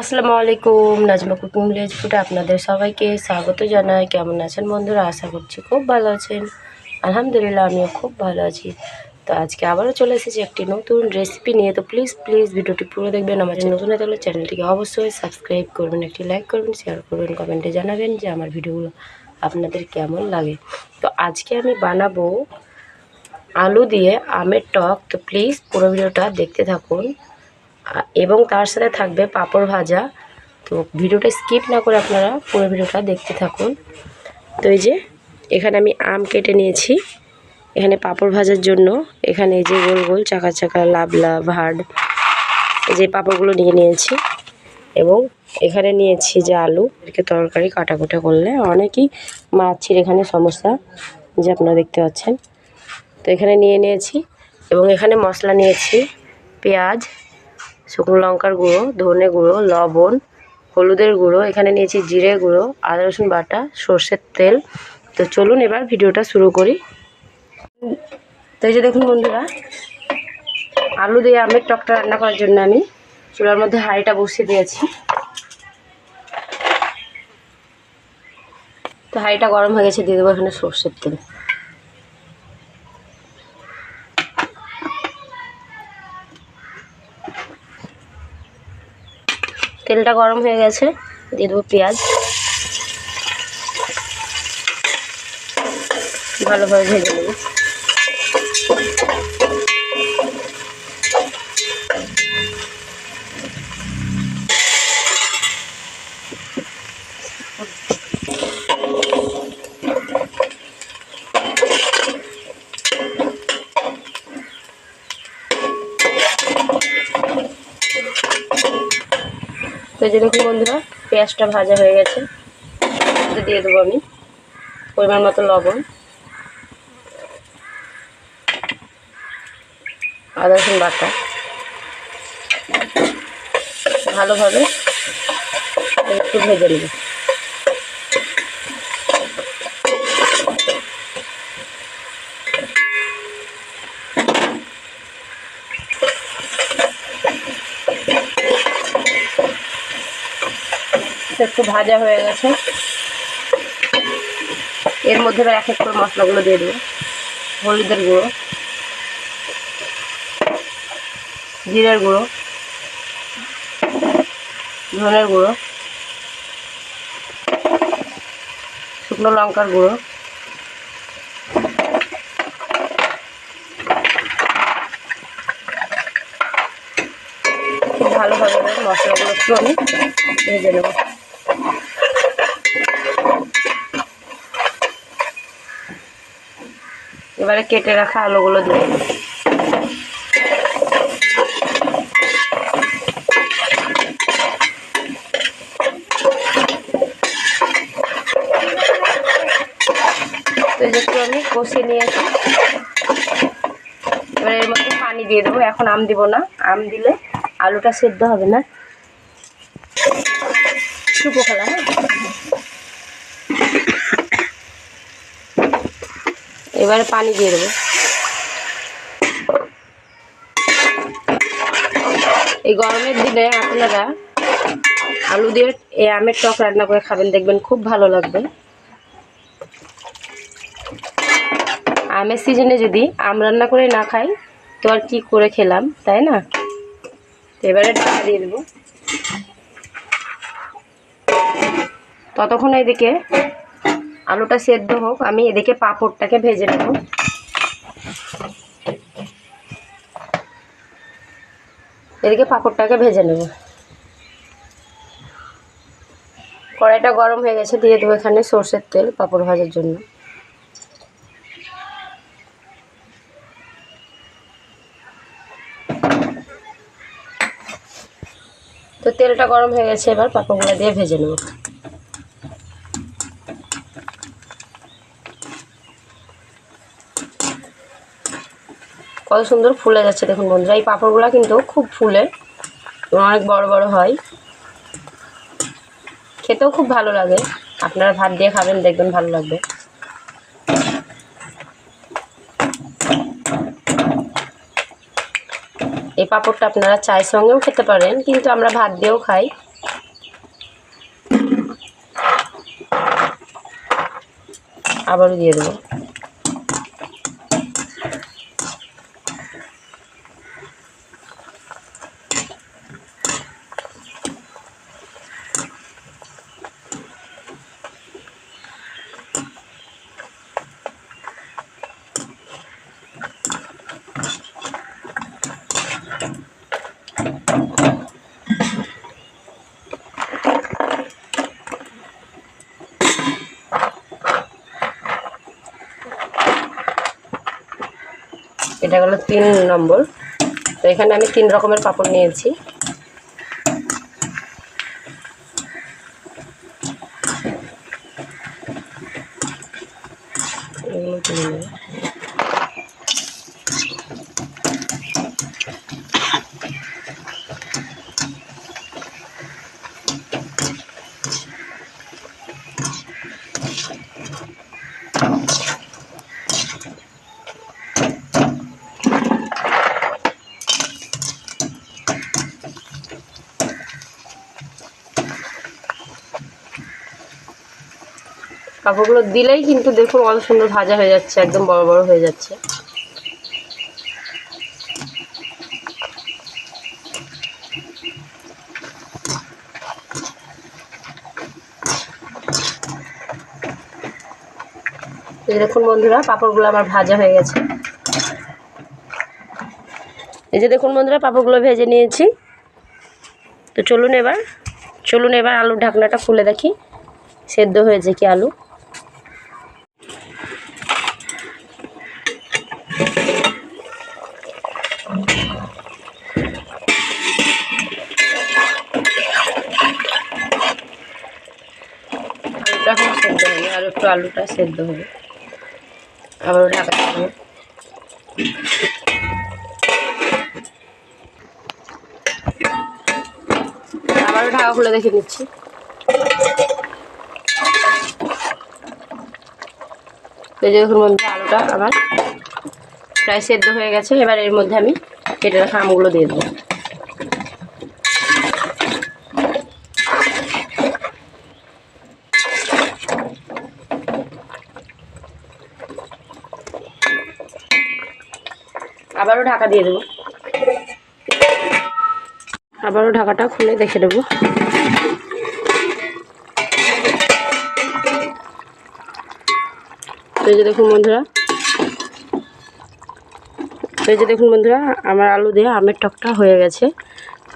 আসসালামু আলাইকুম Nazma cooking village ফুডে আপনাদের সবাইকে স্বাগত জানাই। কেমন আছেন বন্ধুরা? আশা করছি খুব ভালো আছেন। আলহামদুলিল্লাহ আমিও খুব ভালো আছি। তো আজকে আবারও চলে এসেছি একটি নতুন রেসিপি নিয়ে। তো প্লিজ প্লিজ ভিডিওটি পুরো দেখবেন। আমার নতুন হয়ে থাকলে চ্যানেলটিকে অবশ্যই সাবস্ক্রাইব করবেন একটি লাইক করবেন শেয়ার করবেন কমেন্টে জানাবেন যে আমার ভিডিওগুলো আপনাদের কেমন লাগে। তো আজকে আমি বানাবো আলু দিয়ে আমের টক। তো প্লিজ পুরো ভিডিওটা দেখতে থাকুন। এবং তার সাথে থাকবে পাঁপড় ভাজা। তো ভিডিওটা স্কিপ না করে আপনারা পুরো ভিডিওটা দেখতে থাকুন। তো এই যে, এখানে আমি আম কেটে নিয়েছি। এখানে পাঁপড় ভাজার জন্য এখানে এই যে গোল গোল চাকা চাকা লাবলা, ভাড়, এই যে পাঁপড়গুলো নিয়ে নিয়েছি। এবং এখানে নিয়েছি যে আলু এটাকে তরকারি কাটাকুটা করলে। অনেকই মাছির এখানে সমস্যা যে আপনারা দেখতে পাচ্ছেন। তো এখানে নিয়ে নিয়েছি। এবং এখানে মশলা নিয়েছি, পেঁয়াজ শুকনো লঙ্কার গুঁড়ো, ধনে গুঁড়ো, লবণ, হলুদের গুঁড়ো, এখানে নিয়েছি জিরে গুঁড়ো, আদা, রসুন বাটা, সর্ষের তেল। তো চলুন এবার ভিডিওটা শুরু করি। তো এই যে দেখুন বন্ধুরা, আলু দিয়ে আমের টকটা রান্না করার জন্য আমি চুলার মধ্যে হাঁড়িটা বসিয়ে দিয়েছি। তো হাঁড়িটা গরম হয়ে গেছে, দিয়ে দেবো এখানে সর্ষের তেল। তেলটা গরম হয়ে গেছে দিয়ে দেবো পেঁয়াজ। ভালোভাবে ভেজে নেব। তো যে দেখুন বন্ধুরা, পেঁয়াজটা ভাজা হয়ে গেছে। দিয়ে দেবো আমি পরিমাণ মতো লবণ। আদা রসুন বাটা। ভালোভাবে একটু ভেজে নেব। একটু ভাজা হয়ে গেছে। এর মধ্যে এক এক করে মশলাগুলো দিয়ে দেবো। হলুদের গুঁড়ো, জিরের গুঁড়ো, ধনের গুঁড়ো, শুকনো লঙ্কার গুঁড়ো ভালোভাবে মশলাগুলো একটু আমি ভেজে নেব। এবারে কেটে রাখা আলুগুলো দিয়ে একটু আমি কষিয়ে নিয়েছি। এবার এর মধ্যে পানি দিয়ে দেবো, এখন আম দিব না। আম দিলে আলুটা সেদ্ধ হবে না। শুকো খেলা হ্যাঁ? এবারে পানি দিয়ে দেবো। এই গরমের দিনে আপনারা আলু দিয়ে এই আমের টক রান্না করে খাবেন, দেখবেন খুব ভালো লাগবে। আমের সিজনে যদি আম রান্না করে না খাই, তো আর কি করে খেলাম, তাই না? এবারে ঢাকা দিয়ে দেবো। ততক্ষণ এদিকে আলুটা সেদ্ধ হোক, আমি এদিকে পাঁপড়টাকে ভেজে নেব। এদিকে পাঁপড়টাকে ভেজে নেব। কড়াইটা গরম হয়ে গেছে, দিয়ে দেবো এখানে সর্ষের তেল পাঁপড় ভাজার জন্য। তো তেলটা গরম হয়ে গেছে, এবার পাঁপড়গুলো দিয়ে ভেজে নেব। কত সুন্দর ফুলে যাচ্ছে দেখুন বন্ধুরা। এই পাঁপড়গুলো কিন্তু খুব ফুলে অনেক বড় বড় হয়। খেতেও খুব ভালো লাগে। আপনারা ভাত দিয়ে খাবেন, দেখবেন ভালো লাগবে। এই পাঁপড়টা আপনারা চায়ের সঙ্গেও খেতে পারেন, কিন্তু আমরা ভাত দিয়েও খাই। আবারও দিয়ে দেবো। এটা হলো তিন নম্বর তো এখানে আমি তিন রকমের পাপড় নিয়েছি এগুলো তুলে নেব। কাপড়গুলো দিলেই কিন্তু দেখুন কত সুন্দর ভাজা হয়ে যাচ্ছে, একদম বড় বড় হয়ে যাচ্ছে। দেখুন বন্ধুরা পাঁপড়গুলো আমার ভাজা হয়ে গেছে। এই যে দেখুন বন্ধুরা পাঁপড়গুলো ভেজে নিয়েছি। তো চলুন এবার চলুন এবার আলুর ঢাকনাটা খুলে দেখি, সেদ্ধ হয়েছে কি আলু। আলুটা সেদ্ধ হবে। আবার ঢাকা দেবো। আবারও ঢাকা খুলে দেখে নিচ্ছি। তো এই যে দেখুন বন্ধু আলুটা আমার প্রায় সেদ্ধ হয়ে গেছে। এবার এর মধ্যে আমি কেটে রাখা আমগুলো দিয়ে দেবো। আবারও ঢাকা দিয়ে দেবো। আবারও ঢাকাটা খুলে দেখে যে দেখুন বন্ধুরা। এই যে দেখুন বন্ধুরা, আমার আলু দিয়ে আমের টকটা হয়ে গেছে।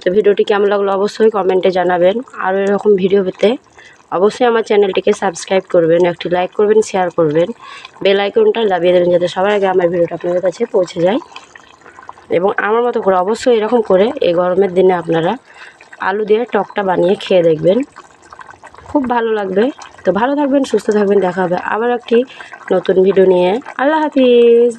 তো ভিডিওটি কেমন লাগল অবশ্যই কমেন্টে জানাবেন। আরও এরকম ভিডিও পেতে অবশ্যই আমার চ্যানেলটিকে সাবস্ক্রাইব করবেন, একটি লাইক করবেন শেয়ার করবেন বেল আইকনটা দাবিয়ে দেবেন যাতে সবার আগে আমার ভিডিওটা আপনাদের কাছে পৌঁছে যায়। এবং আমার মতো করে অবশ্যই এরকম করে এই গরমের দিনে আপনারা আলু দিয়ে টকটা বানিয়ে খেয়ে দেখবেন। খুব ভালো লাগবে। তো ভালো থাকবেন, সুস্থ থাকবেন, দেখা হবে আবার একটি নতুন ভিডিও নিয়ে। আল্লাহ হাফিজ!